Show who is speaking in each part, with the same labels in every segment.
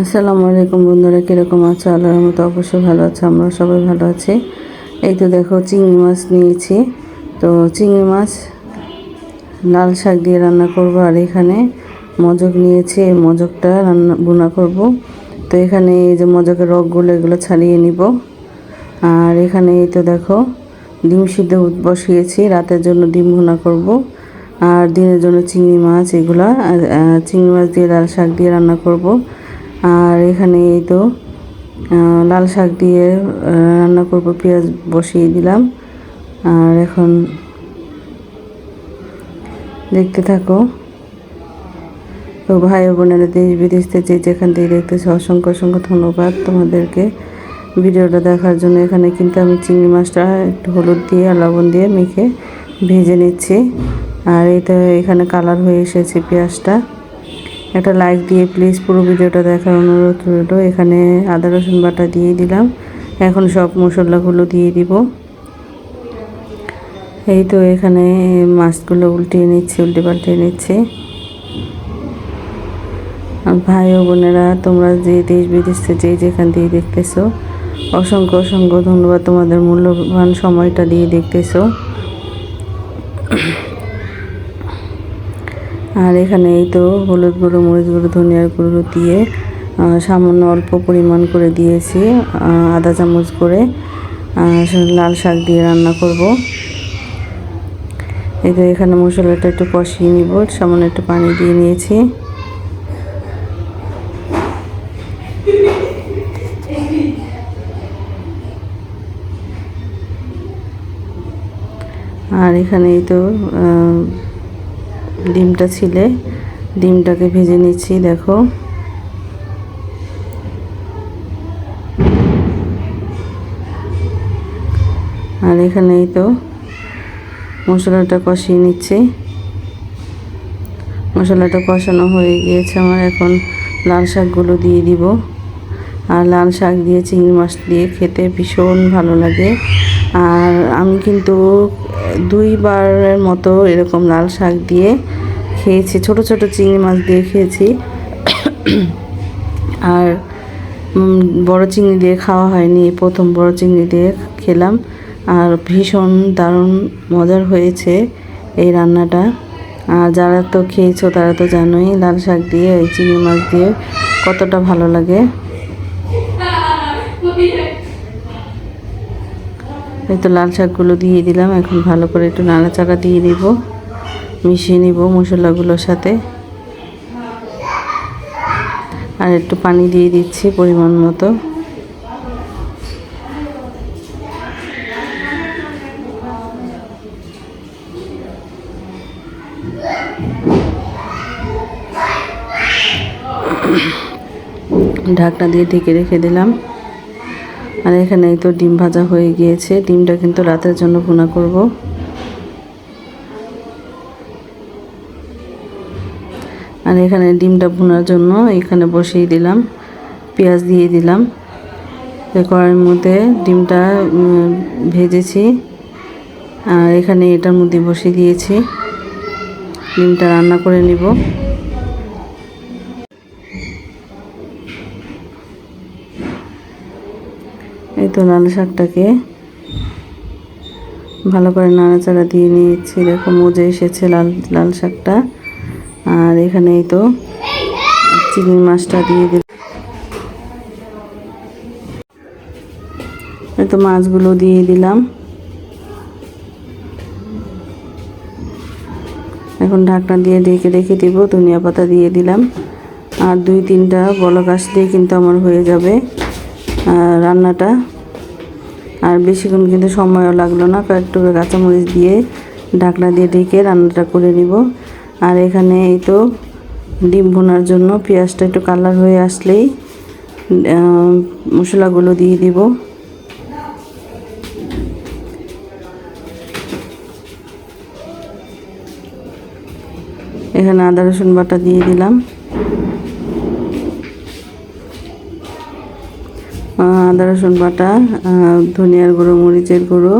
Speaker 1: আসসালামু আলাইকুম বন্ধুরা, কীরকম আছো? আল্লাহর মতো অবশ্যই ভালো আছে আমরা সবাই ভালো আছি। এই তো দেখো, চিংড়ি মাছ নিয়েছি। তো চিংড়ি মাছ, লাল শাক দিয়ে রান্না করব, আর এখানে মজক নিয়েছি, এই মজকটা রান্না বোনা করব। তো এখানে এই যে মজকের রগগুলো, এগুলো ছাড়িয়ে নিব। আর এখানে এই তো দেখো, ডিম সিদ্ধ বসিয়েছি, রাতের জন্য ডিম ভুনা করব। আর দিনের জন্য চিংড়ি মাছ, এগুলা চিংড়ি মাছ দিয়ে লাল শাক দিয়ে রান্না করব। আর এখানে এই তো লাল শাক দিয়ে রান্না করব, পেঁয়াজ বসিয়ে দিলাম। আর এখন দেখতে থাকো। তো ভাই বোনেরা দেশ বিদেশ থেকে যেখান থেকে দেখতেছে, অসংখ্য অসংখ্য ধন্যবাদ তোমাদেরকে। ভিডিওটা দেখার জন্য এখানে কিন্তু আমি চিংড়ি মাছটা একটু হলুদ দিয়ে আর লবণ দিয়ে মেখে ভেজে নিচ্ছি। আর এটা এখানে কালার হয়ে এসেছে পেঁয়াজটা। একটা লাইক দিয়ে প্লিজ পুরো ভিডিওটা দেখার অনুরোধ রইল। এখানে আদা, রসুন বাটা দিয়ে দিলাম। এখন সব মশলাগুলো দিয়ে দিব। এই তো এখানে মাছগুলো উল্টিয়ে নিচ্ছি, উল্টে পাল্টিয়ে নিচ্ছি। আর ভাই ও বোনেরা, তোমরা যে দেশ বিদেশ যে যেখান দিয়ে দেখতেছো, অসংখ্য অসংখ্য ধন্যবাদ তোমাদের মূল্যবান সময়টা দিয়ে দেখতেছো। আর এখানে এই তো হলুদ গুঁড়ো, মরিচ গুঁড়ো ধনিয়ার গুঁড়ো দিয়ে সামান্য অল্প পরিমাণ করে দিয়েছি আধা চামচ করে লাল শাক দিয়ে রান্না করব। এই তো এখানে মশলাটা একটু কষিয়ে নিব, সামান্য একটু পানি দিয়ে নিয়েছি। আর এখানে এই তো ডিমটা ছিলে, ডিমটাকে ভেজে নিচ্ছি, দেখো। আর এখানেই তো মশলাটা কষিয়ে নিচ্ছি। মশলাটা কষানো হয়ে গিয়েছে, আমার এখন লাল শাকগুলো দিয়ে দিব। আর লাল শাক দিয়ে চিংড়ি মাছ দিয়ে খেতে ভীষণ ভালো লাগে। আর আমি কিন্তু দুইবারের মতো এরকম লাল শাক দিয়ে খেয়েছি। ছোট ছোট চিংড়ি মাছ দিয়ে খেয়েছি। আর বড় চিংড়ি দিয়ে খাওয়া হয়নি। প্রথম বড় চিংড়ি দিয়ে খেলাম। আর ভীষণ দারুণ মজার হয়েছে এই রান্নাটা। আর যারা তো খেয়েছো তারা তো জানোই লাল শাক দিয়ে এই চিংড়ি মাছ দিয়ে কতটা ভালো লাগে। এই তো লাল শাকগুলো দিয়ে দিলাম। এখন ভালো করে একটু নাড়াচাড়া দিয়ে নিব মিশিয়ে নিব মশলাগুলোর সাথে। আর একটু পানি দিয়ে দিচ্ছি পরিমাণ মতো। ঢাকনা দিয়ে ঢেকে রেখে দিলাম। আর এখানে তো ডিম ভাজা হয়ে গিয়েছে। ডিমটা কিন্তু রাতের জন্য ভুনা করব। আর এখানে ডিমটা ভুনার জন্য এখানে বসিয়ে দিলাম, পেঁয়াজ দিয়ে দিলাম। কড়াইয়ের মধ্যে ডিমটা ভেজেছি। আর এখানে এটার মধ্যে বসিয়ে দিয়েছি। ডিমটা রান্না করে নিব। এই তো লাল শাকটাকে ভালো করে নাড়াচাড়া দিয়ে নিয়েছি। দেখো, মজে এসেছে লাল লাল শাকটা। আর এখানে এই তো চিংড়ি মাছটা দিয়ে দিল তো মাছগুলো দিয়ে দিলাম। এখন ঢাকনা দিয়ে ডেকে রেখে দিব, ধনিয়া পাতা দিয়ে দিলাম। আর দুই তিনটা বলক আসলেই কিন্তু আমার হয়ে যাবে রান্নাটা। আর বেশিক্ষণ কিন্তু সময়ও লাগল না কয়েকটু কাঁচামরিচ দিয়ে ঢাকনা দিয়ে ঢেকে রান্নাটা করে নিব। আর এখানে এই তো ডিম ভুনার জন্য পেঁয়াজটা একটু কালার হয়ে আসলেই মশলাগুলো দিয়ে দিব। এখানে আদা রসুন বাটা দিয়ে দিলাম। আদা রসুন বাটা ধনিয়ার গুঁড়ো, মরিচের গুঁড়ো,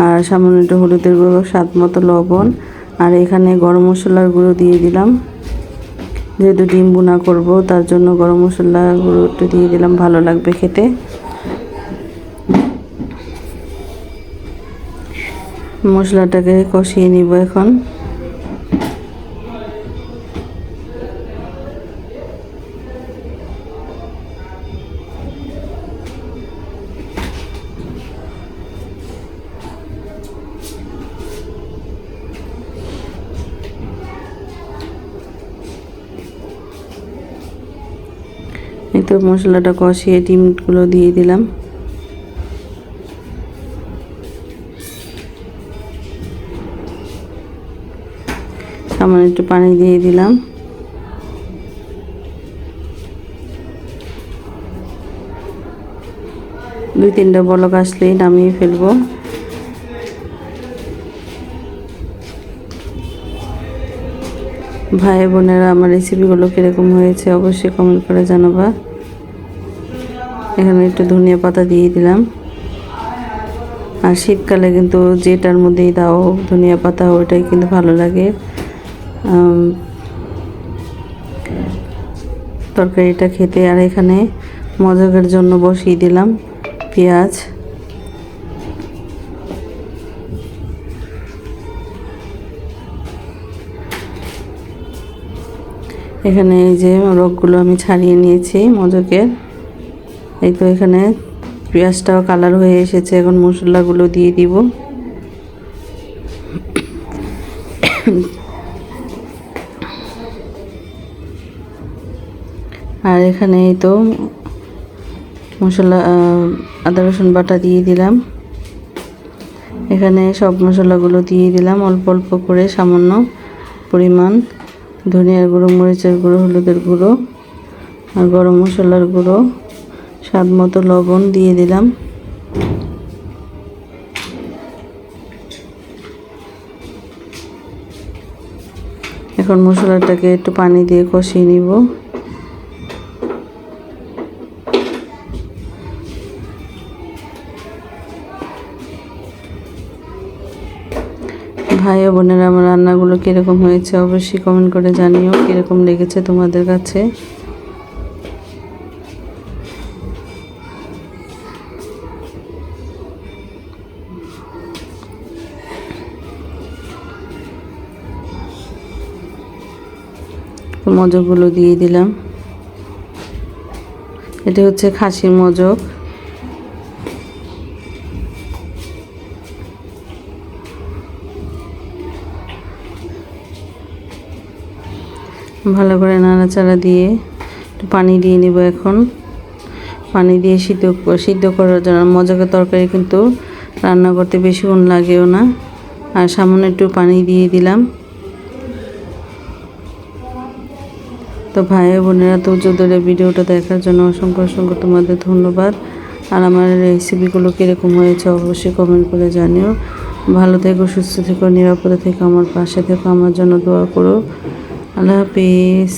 Speaker 1: আর সামান্য একটু হলুদের গুঁড়ো, স্বাদ মতো লবণ। আর এখানে গরম মশলার গুঁড়ো দিয়ে দিলাম। যেহেতু ডিম বুনা করব, তার জন্য গরম মশলা গুঁড়ো একটু দিয়ে দিলাম, ভালো লাগবে খেতে। মশলাটাকে কষিয়ে নিব এখন। তো মশলাটা কষিয়ে ডিমগুলো দিয়ে দিলাম। সামান্য একটু পানি দিয়ে দিলাম। দুই তিনটা বলক আসলেই নামিয়ে ফেলব। ভাই বোনেরা, আমার রেসিপিগুলো কীরকম হয়েছে অবশ্যই কমেন্ট করে জানাবা। এখানে একটু ধনিয়া পাতা দিয়ে দিলাম। আর শীতকালে কিন্তু যেটার মধ্যেই দাও ধনিয়া পাতা ওইটাই কিন্তু ভালো লাগে। তরকারিটা খেতে। আর এখানে মজাকের জন্য বসিয়ে দিলাম পেঁয়াজ। এখানে এই যে রোগগুলো আমি ছাড়িয়ে নিয়েছি মজকের এই তো এখানে পেঁয়াজটাও কালার হয়ে এসেছে, এখন মশলাগুলো দিয়ে দিব। আর এখানে এই তো মশলা আদা, রসুন বাটা দিয়ে দিলাম। এখানে সব মশলাগুলো দিয়ে দিলাম, অল্প অল্প করে সামান্য পরিমাণ। ধনিয়ার গুঁড়ো, মরিচের গুঁড়ো, হলুদের গুঁড়ো আর গরম মশলার গুঁড়ো। স্বাদ মতো লবণ দিয়ে দিলাম। এখন মশলাটাকে একটু পানি দিয়ে কষিয়ে নিব। ভাই ও বোনেরা আমার রান্নাগুলো কীরকম হয়েছে অবশ্যই কমেন্ট করে জানিও, কীরকম লেগেছে তোমাদের কাছে? মজকগুলো দিয়ে দিলাম। এটা হচ্ছে খাসির মজক। ভালো করে নাড়াচাড়া দিয়ে একটু পানি দিয়ে নিব এখন। পানি দিয়ে সিদ্ধ সিদ্ধ করার জন্য মজাকের তরকারি কিন্তু রান্না করতে বেশিক্ষণ লাগেও না। আর সামান্য একটু পানি দিয়ে দিলাম। তো ভাই বোনেরা ধৈর্য ধরে ভিডিওটা দেখার জন্য অসংখ্য অসংখ্য তোমাদের ধন্যবাদ। আর আমার রেসিপিগুলো কীরকম হয়েছে অবশ্যই কমেন্ট করে জানিও। ভালো থেকো, সুস্থ থেকো, নিরাপদে থেকো, আমার পাশে থেকো, আমার জন্য দোয়া করো। আল্লাহ হাফিজ।